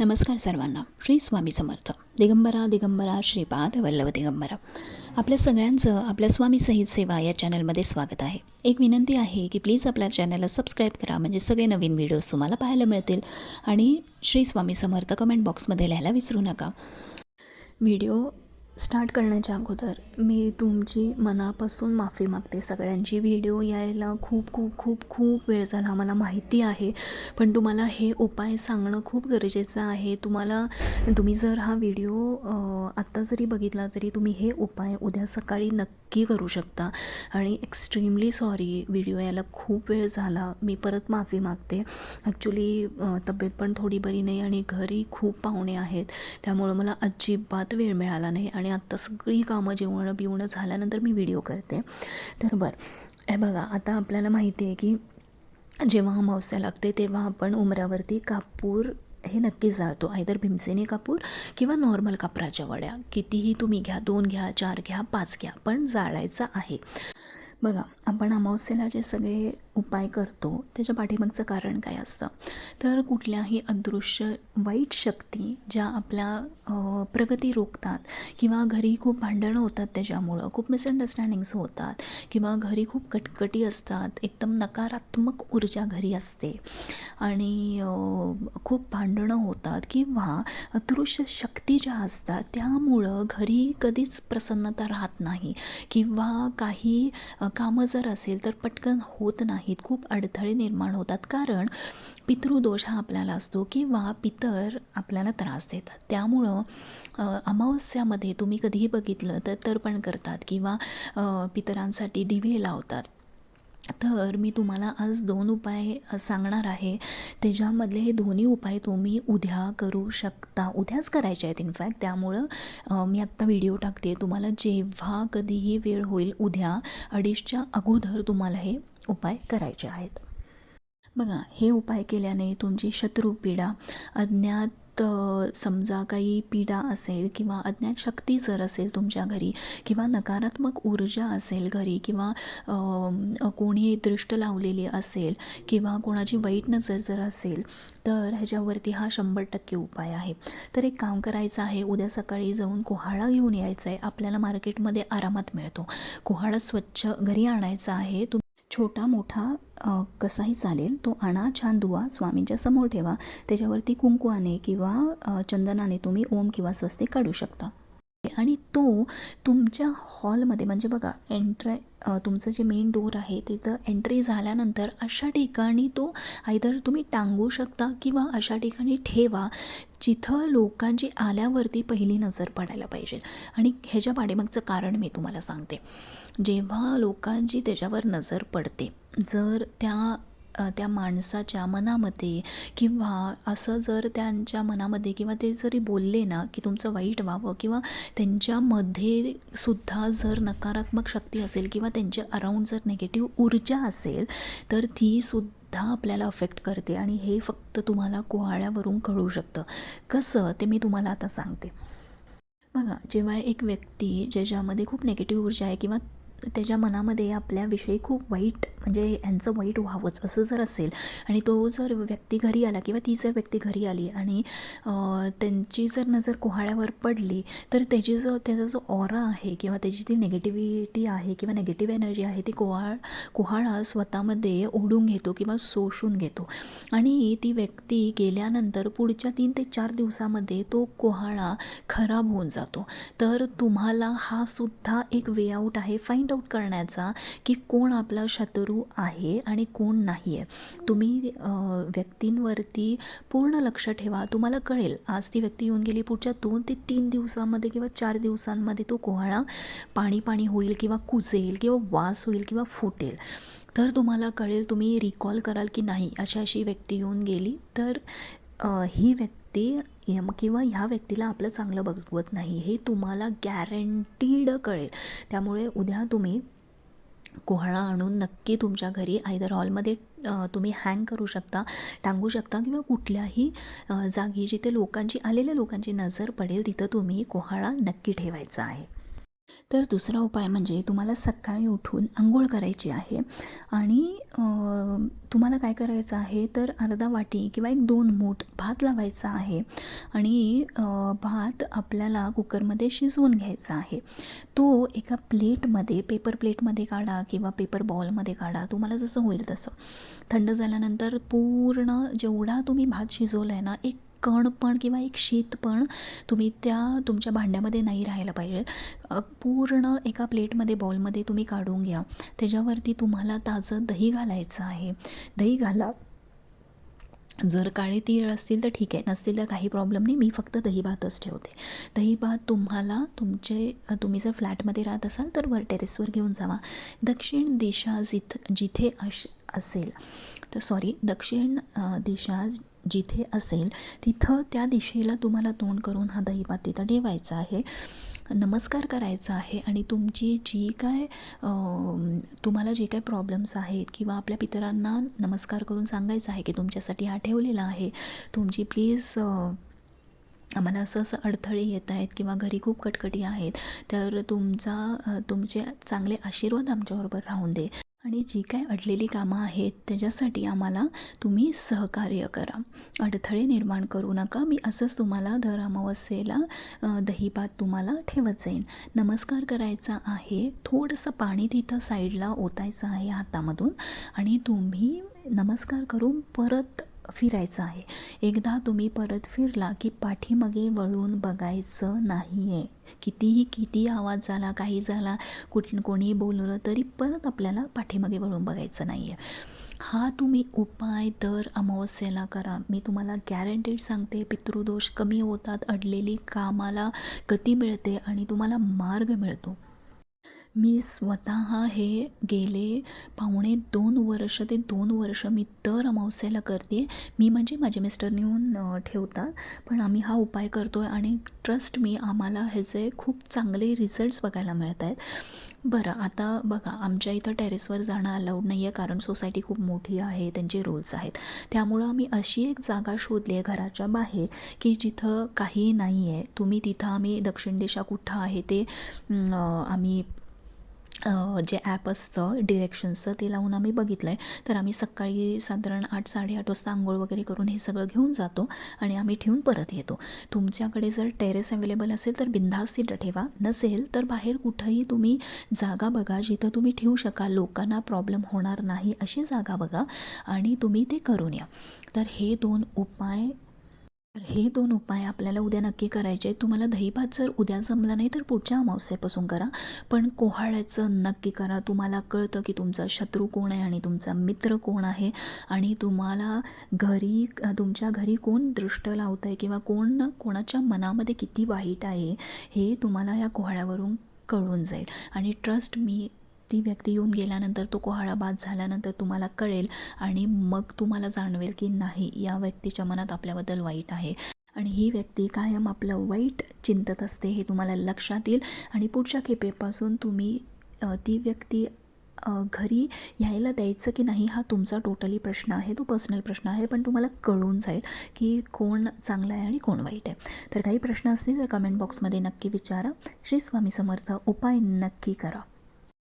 नमस्कार सर्वांना. श्री स्वामी समर्थ. दिगंबरा दिगंबरा श्रीपाद वल्लभ दिगंबरा. आपल्या सगळ्यांचं आपल्या स्वामी सहित सेवा या चॅनलमध्ये स्वागत आहे. एक विनंती आहे की प्लीज आपल्या चॅनलला सबस्क्राईब करा म्हणजे सगळे नवीन व्हिडिओज तुम्हाला पाहायला मिळतील. आणि श्री स्वामी समर्थ कमेंट बॉक्समध्ये लिहायला विसरू नका. व्हिडिओ स्टार्ट करण्याच्या अगोदर मी तुमची मनापासून माफी मागते. सगळ्यांची व्हिडिओ यायला खूप खूप खूप खूप वेळ झाला. मला माहिती आहे. पण तुम्हाला हे उपाय सांगणं खूप गरजेचं आहे. तुम्हाला तुम्ही जर हा व्हिडिओ आत्ता जरी बघितला तरी तुम्ही हे उपाय उद्या सकाळी नक्की करू शकता. आणि एक्स्ट्रीमली सॉरी व्हिडिओ यायला खूप वेळ झाला. मी परत माफी मागते. ॲक्च्युली तब्येत पण थोडी बरी नाही आणि घरी खूप पाहुणे आहेत. त्यामुळं मला अजिबात वेळ मिळाला नाही. आणि आणि आत्ता सगळी कामं जेवणं बिवणं झाल्यानंतर मी व्हिडिओ करते. तर बरं हे बघा आता आपल्याला माहिती आहे की जेव्हा अमावस्या लागते तेव्हा आपण उमऱ्यावरती कापूर हे नक्की जाळतो. आयदर भीमसेनी कापूर किंवा नॉर्मल कापराच्या वड्या. कितीही तुम्ही घ्या दोन घ्या चार घ्या पाच घ्या पण जाळायचं आहे. बघा आपण अमावस्येला जे सगळे उपाय करतो त्याच्या पाठीमागचं कारण काय असतं? तर कुठल्याही अदृश्य वाईट शक्ती ज्या आपल्या प्रगती रोखतात किंवा घरी खूप भांडणं होतात त्याच्यामुळं खूप मिसअंडरस्टँडिंग्स होतात किंवा घरी खूप कटकटी असतात एकदम नकारात्मक ऊर्जा घरी असते आणि खूप भांडणं होतात किंवा अदृश्य शक्ती ज्या असतात त्यामुळं घरी कधीच प्रसन्नता राहत नाही किंवा काही कामं जर असेल तर पटकन होत नाही. आहेत खूप अडथळे निर्माण होतात. कारण पितृदोष हा आपल्याला असतो किंवा पितर आपल्याला त्रास देतात. त्यामुळं अमावस्यामध्ये तुम्ही कधीही बघितलं तर तर्पण करतात किंवा पितरांसाठी दिवे लावतात. तर मी तुम्हाला आज दोन उपाय सांगणार आहे. त्याच्यामधले हे दोन्ही उपाय तुम्ही उद्या करू शकता. उद्याच करायचे आहेत इनफॅक्ट त्यामुळं मी आत्ता व्हिडिओ टाकते. तुम्हाला जेव्हा कधीही वेळ होईल उद्या अडीचच्या अगोदर तुम्हाला हे उपाय करायचे आहेत. बघा हे उपाय केल्याने तुमची शत्रुपीडा अज्ञात समजा काही पीडा असेल किंवा अज्ञात शक्ती जर असेल तुमच्या घरी किंवा नकारात्मक ऊर्जा असेल घरी किंवा कोणी दृष्ट लावलेली असेल किंवा कोणाची वाईट नजर जर असेल तर ह्याच्यावरती हा शंभर टक्के उपाय आहे. तर एक काम करायचं आहे उद्या सकाळी जाऊन कोहाळा घेऊन यायचा आहे आपल्याला मार्केटमध्ये आरामात मिळतो. कोहाळा स्वच्छ घरी आणायचा आहे. तुम छोटा मोठा कसाही चालेल तो आणा छान धुवा स्वामींच्या समोर ठेवा. त्याच्यावरती कुंकवाने किंवा चंदनाने तुम्ही ओम किंवा स्वस्तिक काढू शकता. आणि तो तुमच्या हॉलमध्ये म्हणजे बघा एंट्र तुमचं जे मेन डोर आहे तिथं एंट्री झाल्यानंतर अशा ठिकाणी तो आयदर तुम्ही टांगू शकता किंवा अशा ठिकाणी ठेवा जिथं लोकांची आल्यावरती पहिली नजर पडायला पाहिजे. आणि ह्याच्या पाठीमागचं कारण मी तुम्हाला सांगते. जेव्हा लोकांची त्याच्यावर नजर पडते जर त्या त्या माणसाच्या मनामध्ये किंवा असं जर त्यांच्या मनामध्ये किंवा ते जरी बोलले ना की तुमचं वाईट व्हावं किंवा त्यांच्यामध्ये सुद्धा जर नकारात्मक शक्ती असेल किंवा त्यांच्या अराउंड जर निगेटिव्ह ऊर्जा असेल तर ती सुद्धा आपल्याला अफेक्ट करते आणि हे फक्त तुम्हाला कुहाळ्यावरून कळू शकतं. कसं? ते मी तुम्हाला आता सांगते. बघा जेव्हा एक व्यक्ती ज्याच्यामध्ये खूप निगेटिव्ह ऊर्जा आहे किंवा त्याच्या मनामध्ये आपल्याविषयी खूप वाईट म्हणजे यांचं वाईट व्हावंच असं जर असेल आणि तो जर व्यक्ती घरी आला किंवा ती जर व्यक्ती घरी आली आणि त्यांची जर नजर कोहाळ्यावर पडली तर त्याची जो त्याचा जो ऑरा आहे किंवा त्याची ती निगेटिव्हिटी आहे किंवा निगेटिव्ह एनर्जी आहे ती कोहाळ कोहाळा स्वतःमध्ये ओढून घेतो किंवा शोषून घेतो. आणि ती व्यक्ती गेल्यानंतर पुढच्या तीन ते चार दिवसामध्ये तो कोहाळा खराब होऊन जातो. तर तुम्हाला हा सुद्धा एक वे आऊट आहे. फाइंड आऊट करण्याचा की कोण आपला शत्रू आहे आणि कोण नाही आहे तुम्ही व्यक्तींवरती पूर्ण लक्ष ठेवा. तुम्हाला कळेल आज ती व्यक्ती येऊन गेली पुढच्या दोन ते तीन दिवसांमध्ये किंवा चार दिवसांमध्ये तो कोहळा पाणी पाणी होईल किंवा कुजेल किंवा वास होईल किंवा फुटेल. तर तुम्हाला कळेल तुम्ही रिकॉल कराल की नाही अशी अशी व्यक्ती येऊन गेली तर ही व्यक्ती यम- किंवा ह्या व्यक्तीला आपलं चांगलं बघवत नाही हे तुम्हाला गॅरंटीड कळेल. त्यामुळे उद्या तुम्ही कोहळा आणून नक्की तुमच्या घरी आयदर हॉलमध्ये तुम्ही हँग करू शकता टांगू शकता किंवा कुठल्याही जागी जिथे लोकांची आलेल्या लोकांची नजर पडेल तिथं तुम्ही कोहाळा नक्की ठेवायचा आहे. तर दुसरा उपाय म्हणजे तुम्हाला सकाळी उठून आंघोळ करायची आहे. आणि तुम्हाला काय करायचं आहे तर अर्धा वाटी किंवा एक दोन मूठ भात लावायचा आहे. आणि भात आपल्याला कुकरमध्ये शिजवून घ्यायचा आहे. तो एका प्लेटमध्ये पेपर प्लेटमध्ये काढा किंवा पेपर बॉलमध्ये काढा तुम्हाला जसं होईल तसं. थंड झाल्यानंतर पूर्ण जेवढा तुम्ही भात शिजवला आहे ना एक कण पण किंवा एक शीत पण तुम्ही त्या तुमच्या भांड्यामध्ये नाही राहायला पाहिजे. पूर्ण एका प्लेटमध्ये बॉलमध्ये तुम्ही काढून घ्या. त्याच्यावरती तुम्हाला ताजं दही घालायचं आहे. दही घाला. जर काळे तीळ असतील तर ठीक आहे नसतील तर काही प्रॉब्लेम नाही. मी फक्त दही भातच ठेवते. दही भात तुम्हाला तुमचे तुम्ही जर फ्लॅटमध्ये राहत असाल तर वर टेरेसवर घेऊन जावा. दक्षिण दिशा जिथ जिथे अश असेल तर सॉरी दक्षिण दिशा जिथे असेल तिथं त्या दिशेला तुम्हाला तोंड करून हा दही भात तिथं ठेवायचा आहे. नमस्कार करायचा आहे आणि तुमची जी काय तुम्हाला जे काय प्रॉब्लेम्स आहेत किंवा आपल्या पितरांना नमस्कार करून सांगायचं आहे की तुमच्यासाठी हा ठेवलेला आहे तुमची प्लीज आम्हाला असं असं अडथळे येत आहेत किंवा घरी खूप कटकटी आहेत तर तुमचा तुमचे चांगले आशीर्वाद आमच्याबरोबर राहून दे. आणि जी काय अडलेली कामं आहेत त्याच्यासाठी आम्हाला तुम्ही सहकार्य करा. अडथळे निर्माण करू नका. मी असंच तुम्हाला दर अमावस्येला दहीपात तुम्हाला ठेवत जाईन. नमस्कार करायचा आहे. थोडंसं पाणी तिथं साईडला ओतायचं आहे हातामधून. आणि तुम्ही नमस्कार करून परत फिरायचं आहे. एकदा तुम्ही परत फिरला की पाठीमागे वळून बघायचं नाही आहे कितीही किती आवाज झाला काही झाला कुठ कोणी बोलवलं तरी परत आपल्याला पाठीमागे वळून बघायचं नाही आहे हा तुम्ही उपाय दर अमावस्येला करा. मी तुम्हाला गॅरंटीड सांगते पितृदोष कमी होतात अडलेली कामाला गती मिळते आणि तुम्हाला मार्ग मिळतो. मी स्वतः हे गेले पावणे दोन वर्ष ते दोन वर्ष मी दर अमावस्येला करते. मी म्हणजे माझे मिस्टर नेऊन ठेवतात पण आम्ही हा उपाय करतो आहे आणि ट्रस्ट मी आम्हाला ह्याचे खूप चांगले रिझल्ट्स बघायला मिळत आहेत बरं आता बघा आमच्या इथं टेरेसवर जाणं अलाउड नाही आहे कारण सोसायटी खूप मोठी आहे त्यांचे रूल्स आहेत. त्यामुळं आम्ही अशी एक जागा शोधली आहे घराच्या बाहेर की जिथं काही नाही आहे तुम्ही तिथं आम्ही दक्षिण दिशा कुठं आहे ते आम्ही जे ॲप असतं डिरेक्शन्सचं ते लावून आम्ही बघितलं आहे तर आम्ही सकाळी साधारण आठ साडेआठ वाजता आंघोळ वगैरे करून हे सगळं घेऊन जातो आणि आम्ही ठेवून परत येतो. तुमच्याकडे जर टेरेस अवेलेबल असेल तर बिंदास तिथं ठेवा. नसेल तर बाहेर कुठंही तुम्ही जागा बघा जिथं तुम्ही ठेवू शकाल. लोकांना प्रॉब्लेम होणार नाही अशी जागा बघा आणि तुम्ही ते करून या. तर हे दोन उपाय तर हे दोन उपाय आपल्याला उद्या नक्की करायचे आहेत. तुम्हाला दहीभात जर उद्या जमला नाही तर पुढच्या अमावस्येपासून करा. पण कोहाळ्याचं नक्की करा. तुम्हाला कळतं की तुमचा शत्रू कोण आहे आणि तुमचा मित्र कोण आहे आणि तुम्हाला घरी तुमच्या घरी कोण दृष्ट लावत आहे किंवा कोण कोणाच्या मनामध्ये किती वाईट आहे हे तुम्हाला या कोहाळ्यावरून कळून जाईल. आणि ट्रस्ट मी ती व्यक्ती येऊन गेल्यानंतर तो कोहाळा बाद झाल्यानंतर तुम्हाला कळेल आणि मग तुम्हाला जाणवेल की नाही या व्यक्तीच्या मनात आपल्याबद्दल वाईट आहे. आणि ही व्यक्ती कायम आपलं वाईट चिंतत असते हे तुम्हाला लक्षात येईल. आणि पुढच्या खेपेपासून तुम्ही ती व्यक्ती घरी यायला द्यायचं की नाही हा तुमचा टोटली प्रश्न आहे. तो पर्सनल प्रश्न आहे पण तुम्हाला कळून जाईल की कोण चांगला आहे आणि कोण वाईट आहे. तर काही प्रश्न असतील तर कमेंट बॉक्समध्ये नक्की विचारा. श्री स्वामी समर्थ उपाय नक्की करा.